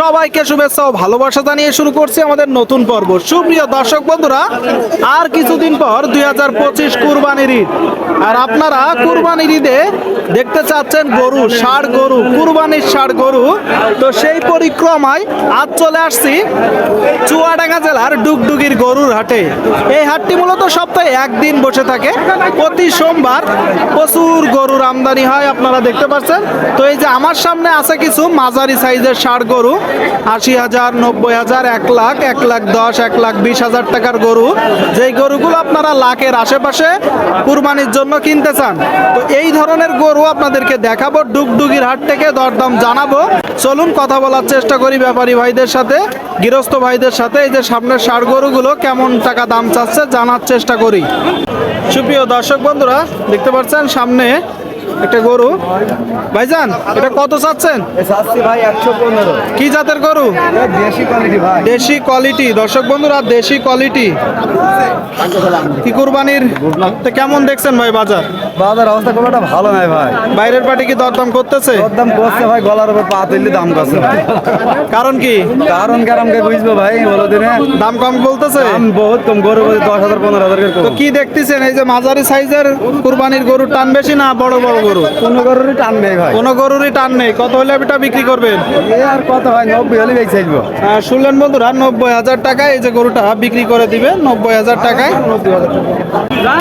সবাইকে শুভেচ্ছা ও ভালোবাসা জানিয়ে শুরু করছি আমাদের নতুন পর্ব। সুপ্রিয় দর্শক বন্ধুরা, আর কিছুদিন পর দুই হাজার পঁচিশ কুরবানির ঈদ। আর আপনারা কুরবানির ঈদে দেখতে চাচ্ছেন গরু, ষাড় গরু, কুরবানির ষাড় গরু। তো সেই পরিক্রমায় আজ চলে আসছি চুয়াডাঙ্গা জেলার ডুগডুগির গরুর হাটে। এই হাটটি মূলত সপ্তাহে একদিন বসে থাকে। প্রতি সোমবার প্রচুর গরুর আমদানি হয়, আপনারা দেখতে পাচ্ছেন। তো এই যে আমার সামনে আছে কিছু মাঝারি সাইজের ষাড় গরু। আশি হাজার, নব্বই হাজার, এক লাখ এক লাখ দশ, এক লাখ বিশ হাজার টাকার গরু। যেই গরুগুলো আপনারা লাখের আশেপাশে কুরবানির জন্য কিনতে চান, তো এই ধরনের গরু আপনাদেরকে দেখাবো, ডুগডুগির হাট থেকে দরদাম জানাব। চলুন কথা বলার চেষ্টা করি ব্যাপারী ভাইদের সাথে, গৃহস্থ ভাইদের সাথে, এই যে সামনের ষাড় গরুগুলো কেমন টাকা দাম চাচ্ছে জানার চেষ্টা করি। সুপ্রিয় দর্শক বন্ধুরা, দেখতে পাচ্ছেন সামনে একটা গরু? ভাইজান এটা কত চাচ্ছেন? ভাই কি জাতের গরু? দেশি কোয়ালিটি দর্শক বন্ধুরা দেশি কোয়ালিটি কি কুরবানির? কেমন দেখছেন ভাই বাজার? বাজার অবস্থা খুব একটা ভালো নাই ভাই। বাইরের পার্টি কি দরদাম করতেছে? ওর দাম করছে ভাই গলার উপর পা তুললে দাম করছে ভাই। কারণ কি? কারণ কারণ কে বুঝব ভাই বলো দিনে। দাম কম বলতেছে? দাম বহুত কম গরু দশ হাজার পনেরো হাজার তো কি দেখতেছেন? এই যে মাঝারি সাইজের কুরবানির গরুর টান বেশি না বড় বড়? গরু? কোনো গরুরই টানবে ভাই। কোনো গরুরই টান নেই। কত হলে এটা বিক্রি করবেন? আর কত ভাই নব্বই হলে বেঁচে আসব। শুনলেন বন্ধুরা নব্বই হাজার টাকায় এই যে গরুটা বিক্রি করে দিবে নব্বই হাজার টাকায়।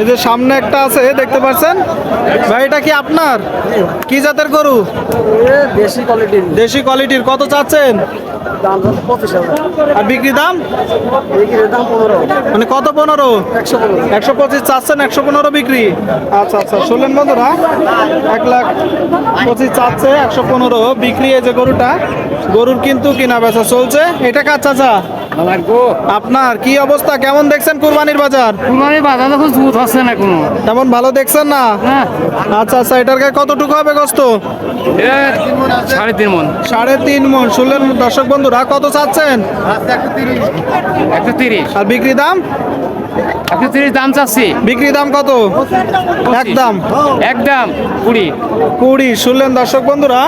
এই যে সামনে একটা আছে দেখতে পাচ্ছেন ভাই এটা কি আপনার? কি জাতের গরু? দেশি কোয়ালিটির দেশি কোয়ালিটির কত চাচ্ছেন? আর বিক্রি দাম? মানে কত পনেরো। একশো পঁচিশ চাচ্ছেন একশো পনেরো বিক্রি। আচ্ছা আচ্ছা শুনলেন বন্ধুরা। এক লাখ পঁচিশ চাচ্ছে একশো পনেরো বিক্রি এই যে গরুটা গরুর কিন্তু কিনা বেচা চলছে। এটা কার চাচা? আপনার কি অবস্থা? কেমন দেখছেন কুরবানির বাজার? কুরবানির বাজার তো জুত হচ্ছে না কোনো। তেমন ভালো দেখছেন না? হ্যাঁ। আচ্ছা আচ্ছা এটার গায়ে কতটুকু হবে গোস্ত? সাড়ে তিন মন। সাড়ে তিন মন। শুনলেন দর্শক বন্ধুরা কত চাচ্ছেন? একশো তিরিশ। আর বিক্রি দাম? একশো তিরিশ দাম চাচ্ছি। বিক্রি দাম কত? একদম। একদম কুড়ি। কুড়ি শুনলেন দর্শক বন্ধুরা?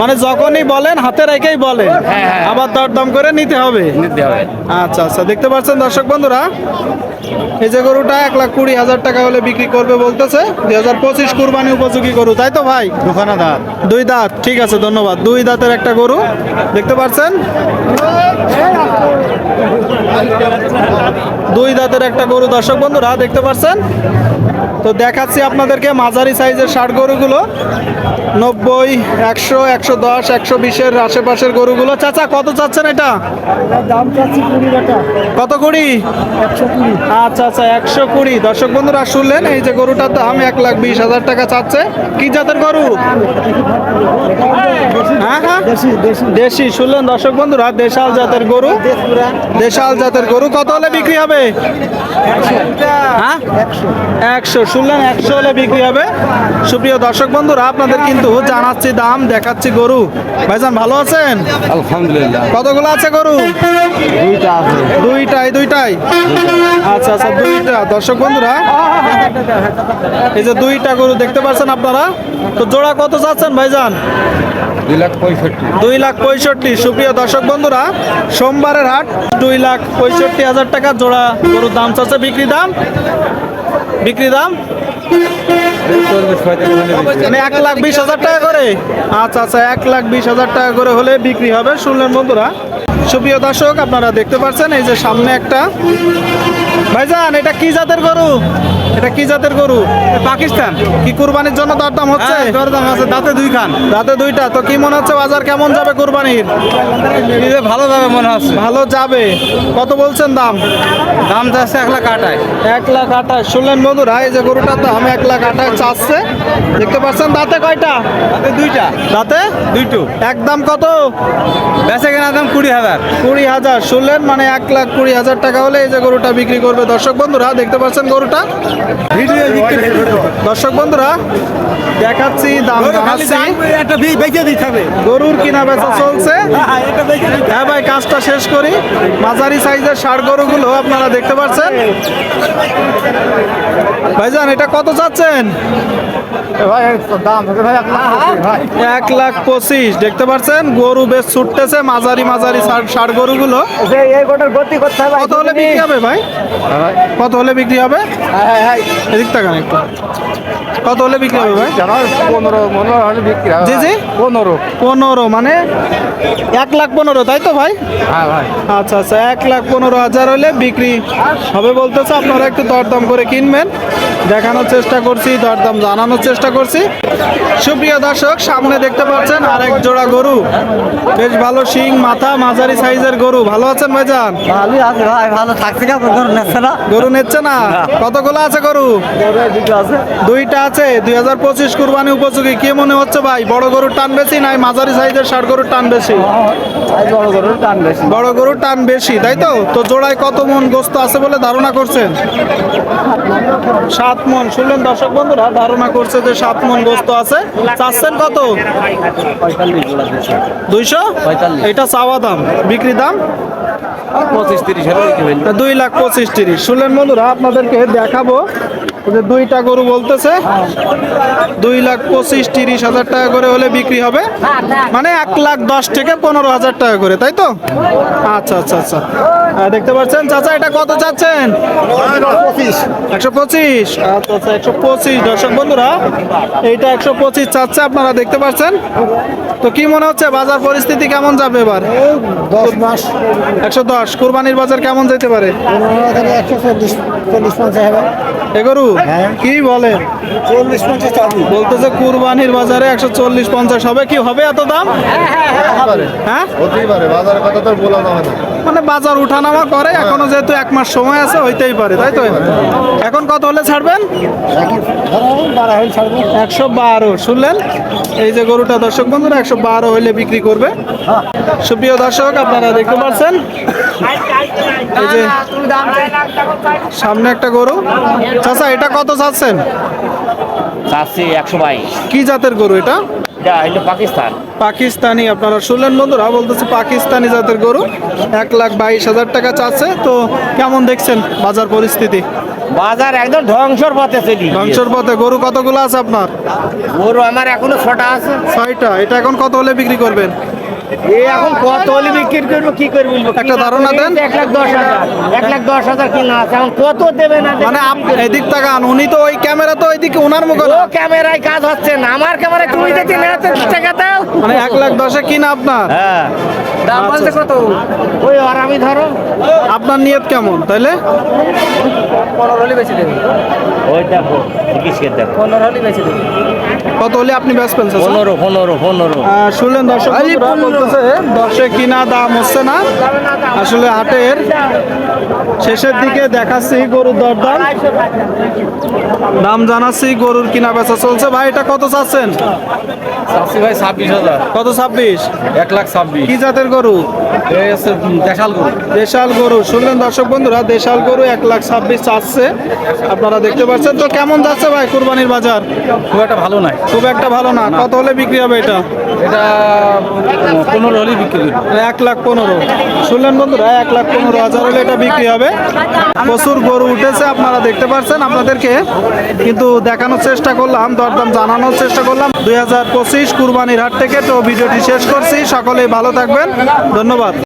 মানে যখনই বলেন হাতে রেখেই বলেন। হ্যাঁ, হ্যাঁ। আবার দরদাম করে নিতে হবে। নিতে হবে। আচ্ছা আচ্ছা দেখতে পাচ্ছেন দর্শক বন্ধুরা? এই যে গরুটা এক লাখ কুড়ি হাজার টাকা হলে বিক্রি করবে বলতেছে। দুই হাজার পঁচিশ কুরবানি উপযোগী গরু তাই তো ভাই? দুখানা দাঁত। দুই দাঁত ঠিক আছে ধন্যবাদ। দুই দাঁতের একটা গরু দেখতে পাচ্ছেন? দুই দাঁতের একটা গরু দর্শক বন্ধুরা দেখতে পাচ্ছেন? তো দেখাচ্ছি আপনাদেরকে মাঝারি সাইজের ষাট গরুগুলো। নব্বই একশো একশো দশ একশো বিশের আশেপাশের গরুগুলো। চাচা কত চাচ্ছেন এটা? দাম চাচ্ছি কুড়ি টাকা। কত কুড়ি? কুড়ি। আচ্ছা আচ্ছা একশো কুড়ি। দর্শক বন্ধুরা শুনলেন? এই যে গরুটার দাম এক লাখ বিশ হাজার টাকা চাচ্ছে। কি জাতের গরু? হ্যাঁ হ্যাঁ দেশি শুনলেন দর্শক বন্ধুরা দেশাল জাতের গরু। দেশাল জাতের গরু কত হলে বিক্রি হবে? হ্যাঁ? একশো। শুনলেন একশো হলে বিক্রি হবে। সুপ্রিয় দর্শক বন্ধুরা আপনাদের কিন্তু জানাচ্ছি দাম দেখাচ্ছি গরু। ভাইজান ভালো আছেন? আলহামদুলিল্লাহ। কতগুলো আছে গরু? দুইটা আছে। দুইটাই দুইটাই? আচ্ছা আচ্ছা দুইটা। দর্শক বন্ধুরা এই যে দুইটা গরু দেখতে পাচ্ছেন আপনারা। তো জোড়া কত চাচ্ছেন ভাইজান? দুই লাখ পঁয়ষট্টি। সুপ্রিয় দর্শক বন্ধুরা, সোমবারের হাট, দুই লাখ পঁয়ষট্টি হাজার টাকা জোড়া গরুর দাম চাচ্ছে বিক্রি দাম। বিক্রি দাম? মানে এক লাখ বিশ হাজার টাকা করে। আচ্ছা আচ্ছা এক লাখ বিশ হাজার টাকা করে হলে বিক্রি হবে। শুনলেন বন্ধুরা সুপ্রিয় দর্শক আপনারা দেখতে পাচ্ছেন এই যে সামনে একটা। ভাইজান এটা কি জাতের গরু? এটা কি জাতের গরু? পাকিস্তান। কি কুরবানির জন্য দরদাম হচ্ছে? দরদাম আছে দাঁতে দুই খান। দাঁতে দুইটা। তো কি মনে হচ্ছে বাজার কেমন যাবে কুরবানির? ভালো যাবে মনে হচ্ছে। ভালো যাবে। কত বলছেন দাম? দাম যাচ্ছে এক লাখ আটায় এক লাখ আঠাশ। শুনলেন বন্ধুরা এই যে গরুটার দাম এক লাখ আঠাশ চাচ্ছে। দেখতে পাচ্ছেন দাঁতে কয়টা? দাঁতে দুইটা। দাঁতে? দুইটো। একদম কত? বেচে কেনা দাম কুড়ি হাজার। কুড়ি হাজার শুনলেন মানে এক লাখ কুড়ি হাজার টাকা হলে এই যে গরুটা বিক্রি করবে। দর্শক বন্ধুরা দেখতে পাচ্ছেন গরুটা? দর্শক বন্ধুরা দেখাচ্ছি দাম জানাচ্ছি। একটা বেঁচে দিতে হবে। গরুর কিনা বেচা চলছে। বেঁচে দিতে হ্যাঁ ভাই কাজটা শেষ করি। মাঝারি সাইজের ষাড় গরুগুলো আপনারা দেখতে পাচ্ছেন। ভাইজান এটা কত চাচ্ছেন? এক লাখ পঁচিশ দেখতে পাচ্ছেন? গরু বেশ ছুটতেছে মাঝারি মাঝারি ষাড়- ষাড় গরুগুলো? কত হলে বিক্রি হবে ভাই? কত হলে বিক্রি হবে? হ্যাঁ হ্যাঁ এদিক টাকা একটু। কত হলে বিক্রি হবে ভাই? জানো পনেরো পনেরো হলে বিক্রি হবে জি, জি। পনেরো। পনেরো মানে এক লাখ পনেরো তাই তো ভাই? হ্যাঁ ভাই। আচ্ছা আচ্ছা এক লাখ পনেরো হাজার হলে বিক্রি হবে বলতেছে আপনারা একটু দরদাম করে কিনবেন। দেখানোর চেষ্টা করছি দরদাম জানানোর চেষ্টা করছি। সুপ্রিয় দর্শক সামনে দেখতে পাচ্ছেন আর এক জোড়া গরু। বেশ ভালো শিং মাথা মাঝারি সাইজের গরু। ভালো আছেন ভাইজান? ভালোই আছে ভাই ভালো থাকছে গরু নেচ্ছে না। গরু নিচ্ছে না? কতগুলো আছে গরু? গরু আছে। দুইটা আছে? দুই হাজার পঁচিশ কুরবানি উপযোগী। কি মনে হচ্ছে ভাই? বড় গরুর টান বেশি নাই মাঝারি সাইজের ষাট গরুর টান বেশি? বড় গরু টান বেশি বড় গরুর টান বেশি তাই তো? তো জোড়ায় কত মন গোস্ত আছে বলে ধারণা করছেন? সাত মন। শুনলেন দর্শক বন্ধুরা ধারণা করছে যে সাত মন গোস্ত আছে। চাচ্ছেন কত? দুইশো? এটা চাওয়া দাম। বিক্রি দাম? পঁচিশ তিরিশ। দুই লাখ পঁচিশ তিরিশ। শুনলেন বন্ধুরা আপনাদেরকে দেখাবো। দুইটা গরু বলতেছে দুই লাখ পঁচিশ তিরিশ হাজার টাকা করে হলে বিক্রি হবে। মানে এক লাখ দশ থেকে পনেরো হাজার টাকা করে তাই তো? আচ্ছা আচ্ছা আচ্ছা। দেখতে পাচ্ছেন চাচা এটা কত চাচ্ছেন? একশো পঁচিশ। আচ্ছা আচ্ছা একশো পঁচিশ। দর্শক বন্ধুরা এইটা একশো পঁচিশ চাচ্ছে আপনারা দেখতে পাচ্ছেন। তো কি মনে হচ্ছে বাজার পরিস্থিতি কেমন যাবে এবার? দশ মাস। একশো দশ। কুরবানির বাজার কেমন যেতে পারে? এ গরু? হ্যাঁ। কি বলে চল্লিশ পঞ্চাশ বলতেছে কুরবানির বাজারে একশো চল্লিশ পঞ্চাশ হবে কি? হবে এত দাম? হ্যাঁ হতেই পারে। বাজারের কথা তো বলা যাবে না। মানে বাজার উঠানামা করে এখনও যেহেতু এক মাস সময় আছে হইতেই পারে তাই তো? এখন কত হলে ছাড়বেন? একশো বারো শুনলেন? এই যে গরুটা দর্শক বন্ধুরা একশো বারো হইলে বিক্রি করবে। সুপ্রিয় দর্শক আপনারা দেখতে পাচ্ছেন? এই যে সামনে একটা গরু। চাচা এটা কত চাচ্ছেন? চাচ্ছি একশো বাইশ। কি জাতের গরু এটা? পাকিস্তান। পাকিস্তানি আপনারা শুনলেন বন্ধুরা বলতেছে পাকিস্তানি জাতের গরু এক লাখ বাইশ হাজার টাকা চাচ্ছে। তো কেমন দেখছেন বাজার পরিস্থিতি? বাজার একদম ধ্বংসর পথে চলি। ধ্বংসর পথে গরু কতগুলো আছে আপনার? গরু আমার এখনও ছটা আছে। ছয়টা এটা এখন কত হলে বিক্রি করবেন? এখন কত হলে বিক্রি করব কি করে বলব? একটা ধারণা দেন। এক লাখ দশ হাজার এক লাখ দশ হাজার কিনা আছে। এখন কত দেবে না মানে এদিক তাকান উনি তো ওই ক্যামেরা তো ওইদিকে ওনার মুখে ও ক্যামেরায় কাজ হচ্ছে না। আমার ক্যামেরায় তুমি যদি না হচ্ছে টাকা দাও। মানে এক লাখ দশে কিনা আপনার? হ্যাঁ। দাম আচ্ছা। বলতে কত? ওই আর আমি ধরো। আপনার নিয়ত কেমন তাইলে? পনেরো হলে বেশি দেবে। ওই দেখো কিসের দেখো। পনেরো হলে বেশি দেবে। কত হলে আপনি বেচবেন? পনেরো পনেরো পনেরো। শুনলেন দর্শক বলতেছে দশে কিনা দাম হচ্ছে না। আসলে হাটের শেষের দিকে দেখাচ্ছি গরুর দরদাম। দাম জানাচ্ছি গরুর কিনা বেচা চলছে। ভাই এটা কত চাচ্ছেন? ভাই ছাব্বিশ হাজার। কত ছাব্বিশ? এক লাখ ছাব্বিশ। কি জাতের গরু? দেশাল গরু। দেশাল গরু। শুনলেন দর্শক বন্ধুরা দেশাল গরু এক লাখ ছাব্বিশ চাচ্ছে। আপনারা দেখতে পাচ্ছেন তো কেমন যাচ্ছে ভাই কুরবানির বাজার? খুব একটা ভালো নাই। খুব একটা ভালো না। কত হলে বিক্রি হবে এটা? এটা পনেরো হলেই বিক্রি করব। এক লাখ পনেরো। শুনলেন বন্ধুরা এক লাখ পনেরো হাজার হলে এটা বিক্রি হবে। প্রচুর গরু উঠেছে আপনারা দেখতে পাচ্ছেন। আপনাদেরকে কিন্তু দেখানোর চেষ্টা করলাম দরদাম জানানোর চেষ্টা করলাম। দুই হাজার পঁচিশ কুরবানির হাট থেকে তো ভিডিওটি শেষ করছি। সকলেই ভালো থাকবেন। ধন্যবাদ।